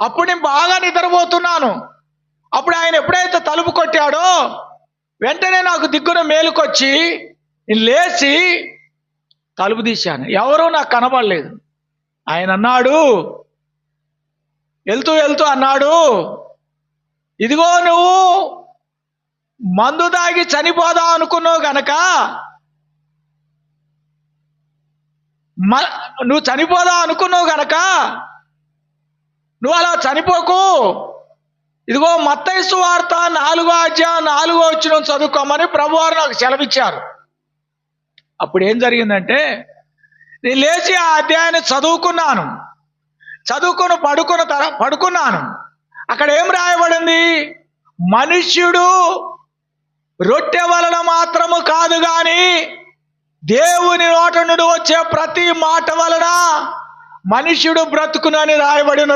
అప్పుడు నేను బాగా నిద్రపోతున్నాను. అప్పుడు ఆయన ఎప్పుడైతే తలుపు కొట్టాడో వెంటనే నాకు దిగ్గున మేలుకొచ్చి నేను లేచి తలుపు తీశాను. ఎవరూ నాకు కనబడలేదు. ఆయన అన్నాడు వెళ్తూ వెళ్తూ అన్నాడు ఇదిగో నువ్వు మందు తాగి చనిపోదాం అనుకున్నావు గనక మ- నువ్వు చనిపోదాం అనుకున్నావు గనక నువ్వు అలా చనిపోకు. ఇదిగో మత్తైసు వార్త నాలుగో అధ్యాయం నాలుగో వచ్చిన చదువుకోమని ప్రభువారు నాకు సెలవిచ్చారు. అప్పుడు ఏం జరిగిందంటే నేను లేచి ఆ అధ్యాయాన్ని చదువుకున్నాను. చదువుకుని పడుకున్న తర పడుకున్నాను. అక్కడ ఏం రాయబడింది? మనుష్యుడు రొట్టె వలన మాత్రము కాదు గాని దేవుని నోట నుండి వచ్చే ప్రతి మాట వలన మనుష్యుడు బ్రతుకునని రాయబడిన